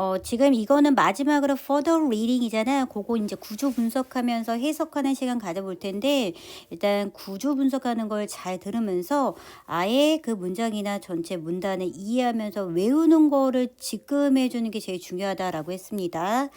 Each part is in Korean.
어, 지금 이거는 마지막으로 further reading이잖아. 그거 이제 구조 분석하면서 해석하는 시간 가져볼 텐데, 일단 구조 분석하는 걸 잘 들으면서 아예 그 문장이나 전체 문단을 이해하면서 외우는 거를 지금 해주는 게 제일 중요하다라고 했습니다.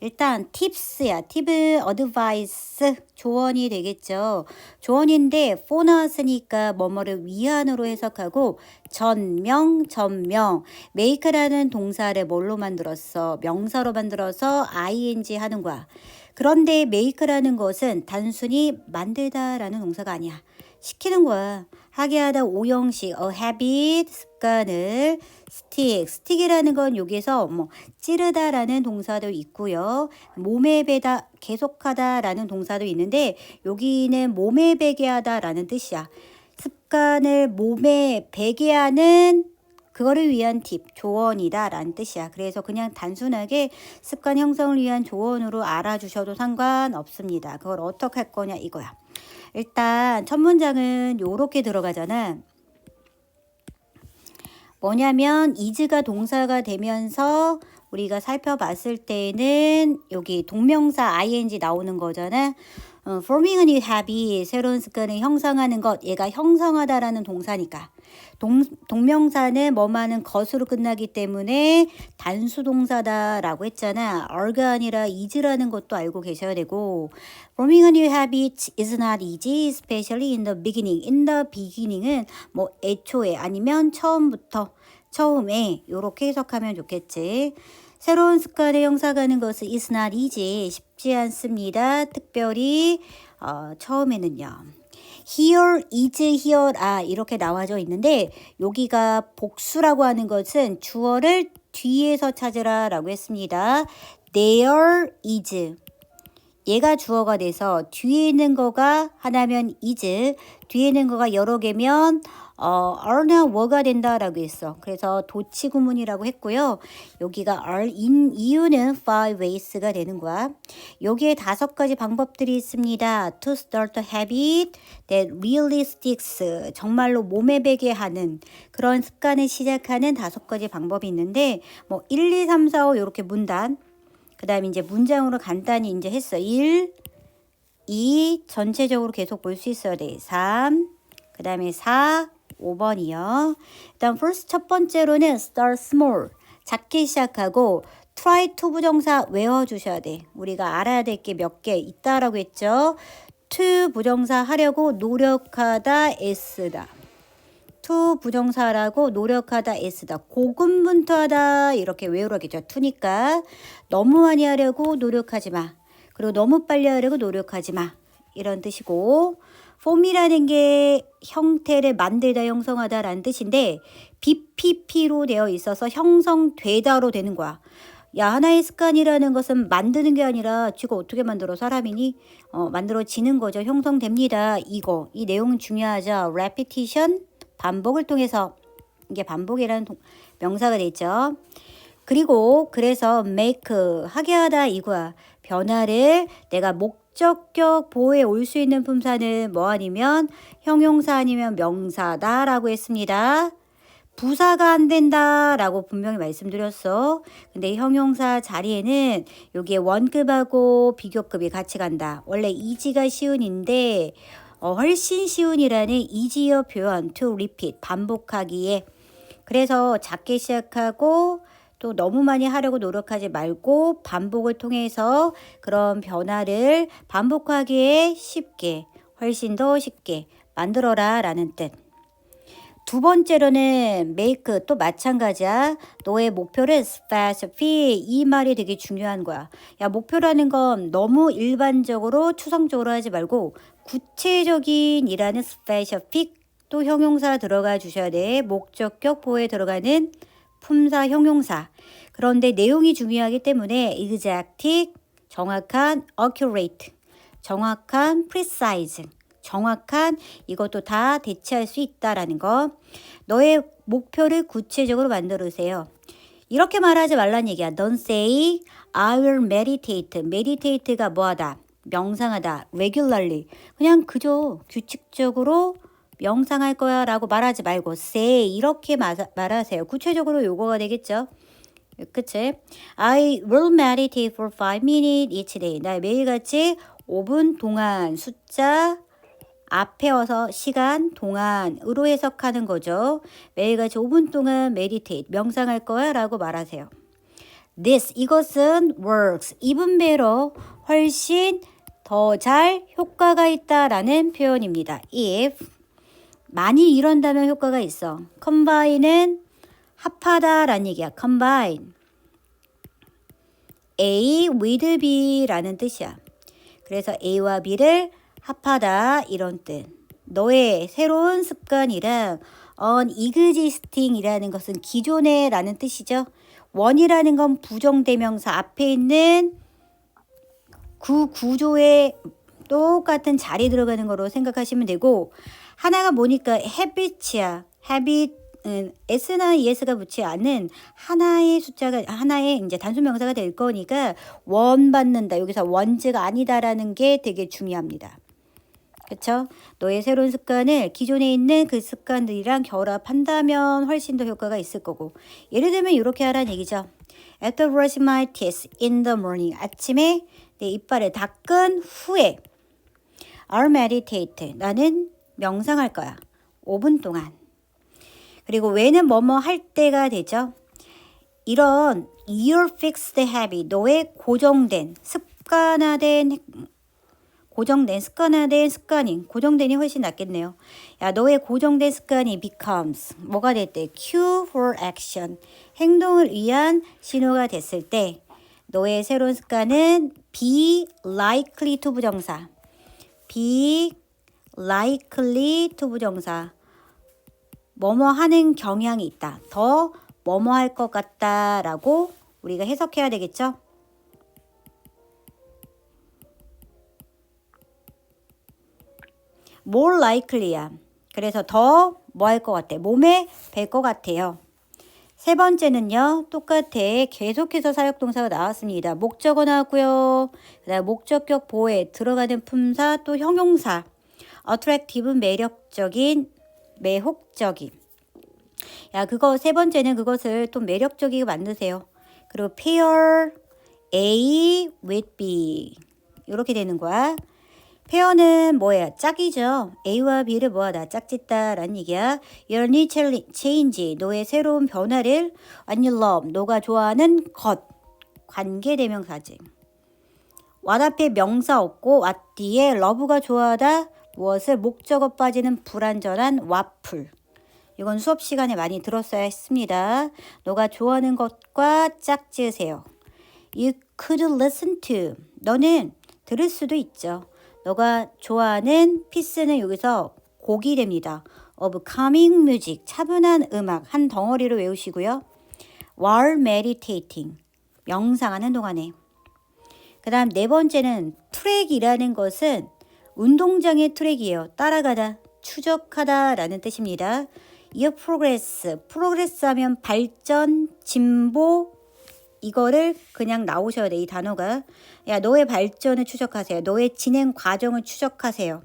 일단 팁스야. 팁은 어드바이스 조언이 되겠죠. 조언인데 for 나왔으니까 뭐뭐를 위안으로 해석하고 전명, 전명. make라는 동사를 뭘로 만들 었어? 명사로 만들어서 ing 하는 거야. 그런데 make라는 것은 단순히 만들다라는 동사가 아니야. 시키는 거야. 하게 하다 오형식, a habit, 습관을, stick. stick이라는 건 여기서 뭐 찌르다라는 동사도 있고요. 몸에 배다, 계속하다라는 동사도 있는데 여기는 몸에 배게 하다라는 뜻이야. 습관을 몸에 배게 하는 그거를 위한 팁, 조언이다 라는 뜻이야. 그래서 그냥 단순하게 습관 형성을 위한 조언으로 알아주셔도 상관없습니다. 그걸 어떻게 할 거냐 이거야. 일단 첫 문장은 요렇게 들어가잖아. 뭐냐면 이즈가 동사가 되면서 우리가 살펴봤을 때는 여기 동명사 ing 나오는 거잖아. 어, forming a new habit, 새로운 습관을 형성하는 것, 얘가 형성하다라는 동사니까. 동, 동명사는 뭐만은 것으로 끝나기 때문에 단수 동사다라고 했잖아. are가 아니라 is라는 것도 알고 계셔야 되고 forming a new habit is not easy, especially in the beginning. in the beginning은 뭐 애초에 아니면 처음부터 처음에 이렇게 해석하면 좋겠지. 새로운 습관을 형성하는 것은 is not easy, 쉽지 않습니다. 특별히 어, 처음에는요. Here is here 아 이렇게 나와져 있는데 여기가 복수라고 하는 것은 주어를 뒤에서 찾으라 라고 했습니다. there is 얘가 주어가 돼서 뒤에 있는 거가 하나면 is 뒤에 있는 거가 여러 개면 어, are나 were가 된다라고 했어. 그래서 도치 구문이라고 했고요. 여기가 are인 이유는 five ways가 되는 거야. 여기에 다섯 가지 방법들이 있습니다. To start a habit that really sticks. 정말로 몸에 배게 하는 그런 습관을 시작하는 다섯 가지 방법이 있는데 뭐 1, 2, 3, 4, 5 이렇게 문단 그 다음에 이제 문장으로 간단히 이제 했어. 1, 2 전체적으로 계속 볼 수 있어야 돼. 3, 그 다음에 4, 5번이요. 일단 first 첫 번째로는 start small. 작게 시작하고 try to 부정사 외워주셔야 돼. 우리가 알아야 될 게 몇 개 있다라고 했죠. to 부정사 하려고 노력하다 s다. to 부정사라고 노력하다 s다. 고군분투하다 이렇게 외우라겠죠. to니까 너무 많이 하려고 노력하지 마. 그리고 너무 빨리 하려고 노력하지 마. 이런 뜻이고 폼이라는 게 형태를 만들다 형성하다라는 뜻인데 BPP로 되어 있어서 형성되다로 되는 거야. 야 하나의 습관이라는 것은 만드는 게 아니라 쥐가 어떻게 만들어 사람이니 어, 만들어지는 거죠. 형성됩니다. 이거 이 내용은 중요하죠. repetition 반복을 통해서 이게 반복이라는 동, 명사가 돼 있죠. 그리고 그래서 make 하게 하다 이거야. 변화를 내가 목 적격 보호에 올 수 있는 품사는 뭐 아니면 형용사 아니면 명사다라고 했습니다. 부사가 안 된다라고 분명히 말씀드렸어. 근데 형용사 자리에는 여기에 원급하고 비교급이 같이 간다. 원래 이지가 쉬운인데 어, 훨씬 쉬운이라는 이지어 표현 to repeat 반복하기에 그래서 작게 시작하고 또 너무 많이 하려고 노력하지 말고 반복을 통해서 그런 변화를 반복하기에 쉽게 훨씬 더 쉽게 만들어라 라는 뜻. 두 번째로는 make 또 마찬가지야. 너의 목표를 specify 이 말이 되게 중요한 거야. 야 목표라는 건 너무 일반적으로 추상적으로 하지 말고 구체적인 이라는 specific 또 형용사 들어가 주셔야 돼. 목적격 보호에 들어가는 품사 형용사. 그런데 내용이 중요하기 때문에 exact 정확한 accurate 정확한 precise 정확한 이것도 다 대체할 수 있다라는 거. 너의 목표를 구체적으로 만들으세요. 이렇게 말하지 말란 얘기야. Don't say I will meditate. meditate가 뭐하다? 명상하다. regularly. 그냥 그저 규칙적으로 명상할 거야 라고 말하지 말고 say 이렇게 마, 말하세요. 구체적으로 요거가 되겠죠. 그치? I will meditate for 5 minutes each day. 나 매일같이 5분 동안 숫자 앞에 와서 시간 동안으로 해석하는 거죠. 매일같이 5분 동안 meditate 명상할 거야 라고 말하세요. This 이것은 works 이분배로 훨씬 더 잘 효과가 있다라는 표현입니다. If 많이 이런다면 효과가 있어. combine은 합하다라는 얘기야. combine. A with B라는 뜻이야. 그래서 A와 B를 합하다 이런 뜻. 너의 새로운 습관이랑 unexisting이라는 것은 기존에라는 뜻이죠. 원이라는 건 부정대명사 앞에 있는 그 구조에 똑같은 자리 들어가는 거로 생각하시면 되고 하나가 뭐니까 habit이야. habit 은 s나 es가 붙지 않은 하나의 숫자가 하나의 이제 단순 명사가 될 거니까 원 받는다. 여기서 원즈가 아니다라는 게 되게 중요합니다. 그쵸? 너의 새로운 습관을 기존에 있는 그 습관들이랑 결합한다면 훨씬 더 효과가 있을 거고 예를 들면 이렇게 하라는 얘기죠. After brushing my teeth in the morning 아침에 내 이빨을 닦은 후에 I'll meditate 나는 명상할 거야. 5분 동안. 그리고 왜는 뭐뭐 할 때가 되죠. 이런 your fixed habit, 너의 고정된 습관화된 고정된 습관화된 습관이 고정된이 훨씬 낫겠네요. 야 너의 고정된 습관이 becomes 뭐가 될 때 cue for action 행동을 위한 신호가 됐을 때 너의 새로운 습관은 be likely to 부정사 be likely to 부정사 뭐뭐 하는 경향이 있다. 더 뭐뭐 할 것 같다라고 우리가 해석해야 되겠죠? more likely야. 그래서 더 뭐 할 것 같아? 몸에 뵐 것 같아요. 세 번째는요, 똑같아. 계속해서 사역동사가 나왔습니다. 목적어 나왔고요. 그다음 목적격 보호에 들어가는 품사 또 형용사. Attractive 매력적인 매혹적인. 야, 그거 세 번째는 그것을 또 매력적이게 만드세요. 그리고 pair A with B. 이렇게 되는 거야. 페어는 뭐야? 짝이죠. A와 B를 뭐하다? 짝짓다라는 얘기야. Your need change. 너의 새로운 변화를 and you love. 너가 좋아하는 것. 관계대명사지. what 앞에 명사 없고 what 뒤에 love가 좋아하다. 무엇을 목적어 빠지는 불완전한 와플. 이건 수업 시간에 많이 들었어야 했습니다. 너가 좋아하는 것과 짝지으세요. You could listen to. 너는 들을 수도 있죠. 너가 좋아하는 피스는 여기서 곡이 됩니다. of calming music, 차분한 음악 한 덩어리로 외우시고요. while meditating, 명상하는 동안에. 그 다음 네 번째는 트랙이라는 것은 운동장의 트랙이에요. 따라가다, 추적하다 라는 뜻입니다. 이 progress, progress 하면 발전, 진보, 이거를 그냥 나오셔야 돼. 이 단어가. 야, 너의 발전을 추적하세요. 너의 진행 과정을 추적하세요.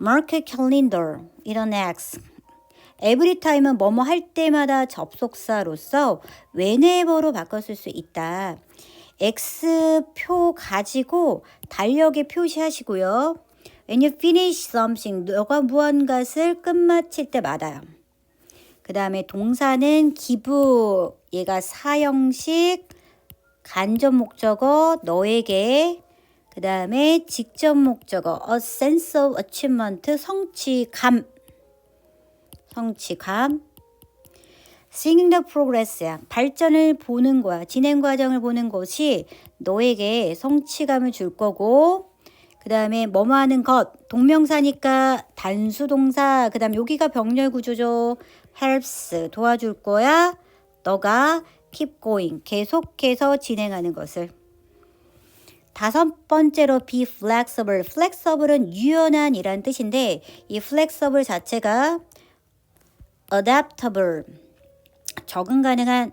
market calendar, 이런 X. every time은 뭐뭐 할 때마다 접속사로서 whenever로 바꿨을 수 있다. X표 가지고 달력에 표시하시고요. When you finish something, 너가 무언가를 끝마칠 때마다요. 그 다음에 동사는 give, 얘가 사형식, 간접 목적어, 너에게, 그 다음에 직접 목적어, a sense of achievement, 성취감, 성취감. Seeing the progress야. 발전을 보는 거야. 진행 과정을 보는 것이 너에게 성취감을 줄 거고, 그 다음에 뭐뭐 하는 것, 동명사니까 단수 동사, 그 다음 여기가 병렬 구조죠. helps, 도와줄 거야. 너가 keep going, 계속해서 진행하는 것을. 다섯 번째로 be flexible. flexible은 유연한 이란 뜻인데 이 flexible 자체가 adaptable, 적응 가능한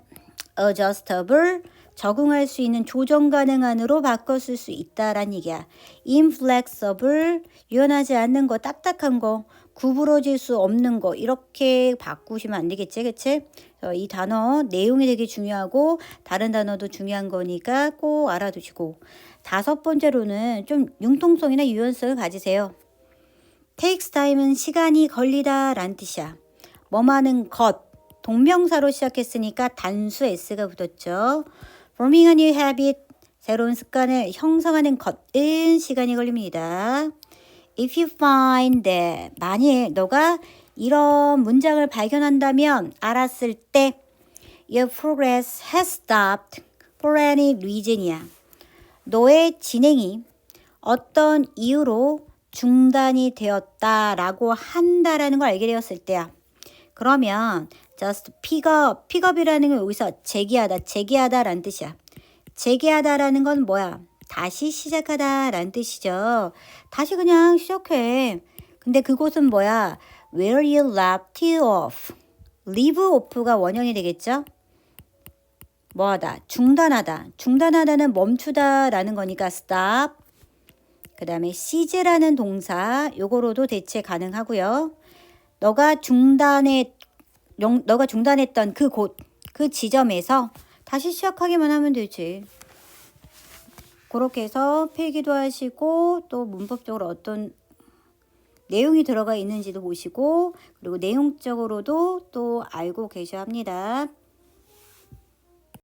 adjustable, 적응할 수 있는 조정 가능한으로 바꿨을 수 있다란 얘기야. inflexible, 유연하지 않는 거, 딱딱한 거, 구부러질 수 없는 거 이렇게 바꾸시면 안 되겠지, 그치? 이 단어 내용이 되게 중요하고 다른 단어도 중요한 거니까 꼭 알아두시고 다섯 번째로는 좀 융통성이나 유연성을 가지세요. takes time은 시간이 걸리다 라는 뜻이야. 뭐하는 것, 동명사로 시작했으니까 단수 s가 붙었죠. Forming a new habit, 새로운 습관을 형성하는 것은 시간이 걸립니다. If you find that, 만일 너가 이런 문장을 발견한다면 알았을 때 your progress has stopped for any reason이야. 너의 진행이 어떤 이유로 중단이 되었다라고 한다라는 걸 알게 되었을 때야. 그러면 just pick up, pick up이라는 건 여기서 재기하다, 재기하다라는 뜻이야. 재기하다라는 건 뭐야? 다시 시작하다라는 뜻이죠. 다시 그냥 시작해. 근데 그곳은 뭐야? Where you left off. leave off가 원형이 되겠죠? 뭐하다? 중단하다. 중단하다는 멈추다라는 거니까 stop. 그 다음에 seize라는 동사 요거로도 대체 가능하고요. 너가 중단해 영- 너가 중단했던 그 곳, 그 지점에서 다시 시작하기만 하면 되지. 그렇게 해서 필기도 하시고 또 문법적으로 어떤 내용이 들어가 있는지도 보시고 그리고 내용적으로도 또 알고 계셔야 합니다.